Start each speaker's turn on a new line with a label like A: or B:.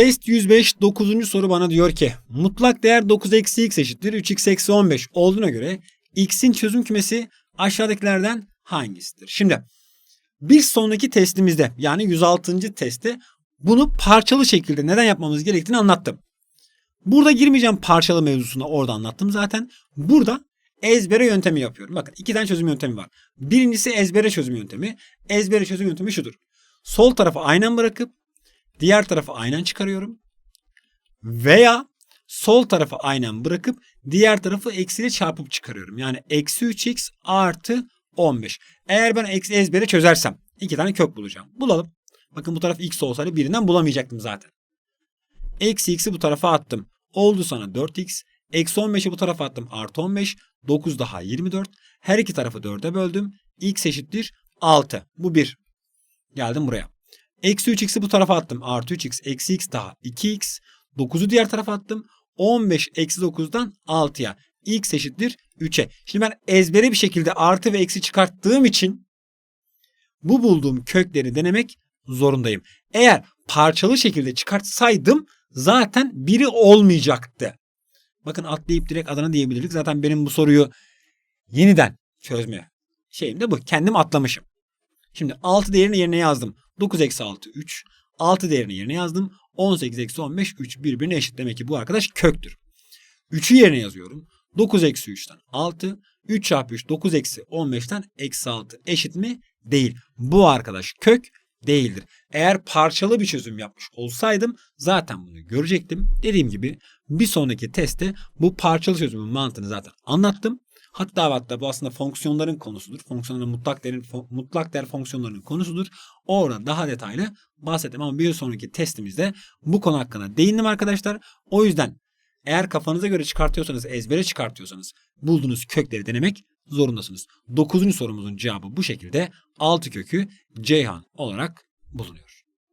A: Test 105 9. soru bana diyor ki mutlak değer 9 eksi x eşittir 3x eksi 15 olduğuna göre x'in çözüm kümesi aşağıdakilerden hangisidir? Şimdi bir sonraki testimizde yani 106. testte bunu parçalı şekilde neden yapmamız gerektiğini anlattım. Burada girmeyeceğim parçalı mevzusuna orada anlattım zaten. Burada ezbere yöntemi yapıyorum. Bakın iki tane çözüm yöntemi var. Birincisi ezbere çözüm yöntemi. Ezbere çözüm yöntemi şudur. Sol tarafı aynen bırakıp diğer tarafı aynen çıkarıyorum. Veya sol tarafı aynen bırakıp diğer tarafı eksiyle çarpıp çıkarıyorum. Yani eksi 3x artı 15. Eğer ben eksi ezbere çözersem iki tane kök bulacağım. Bulalım. Bakın bu taraf x olsaydı birinden bulamayacaktım zaten. Eksi x'i bu tarafa attım. Oldu sana 4x. Eksi 15'i bu tarafa attım. Artı 15. 9 daha 24. Her iki tarafı 4'e böldüm. x eşittir 6. Bu 1. Geldim buraya. Eksi 3x'i bu tarafa attım. Artı 3x. Eksi x daha 2x. 9'u diğer tarafa attım. 15 eksi 9'dan 6'ya. x eşittir 3'e. Şimdi ben ezbere bir şekilde artı ve eksi çıkarttığım için bu bulduğum kökleri denemek zorundayım. Eğer parçalı şekilde çıkartsaydım zaten biri olmayacaktı. Bakın atlayıp direkt Adana diyebilirdik. Zaten benim bu soruyu yeniden çözme şeyim de bu. Kendim atlamışım. Şimdi 6 değerini yerine yazdım. 9 eksi 6 3. 6 değerini yerine yazdım. 18 eksi 15 3 birbirine eşit. Demek ki bu arkadaş köktür. 3'ü yerine yazıyorum. 9 eksi 3'ten 6. 3 çarpı 3 9 eksi 15'ten eksi 6 eşit mi? Değil. Bu arkadaş kök değildir. Eğer parçalı bir çözüm yapmış olsaydım zaten bunu görecektim. Dediğim gibi bir sonraki testte bu parçalı çözümün mantığını zaten anlattım. Hatta ve hatta bu aslında fonksiyonların konusudur. Fonksiyonların mutlak değerin mutlak değer fonksiyonlarının konusudur. Orada daha detaylı bahsettim ama bir sonraki testimizde bu konu hakkında değindim arkadaşlar. O yüzden eğer kafanıza göre çıkartıyorsanız, ezbere çıkartıyorsanız bulduğunuz kökleri denemek zorundasınız. Dokuzuncu sorumuzun cevabı bu şekilde 6 kökü Ceyhan olarak bulunuyor.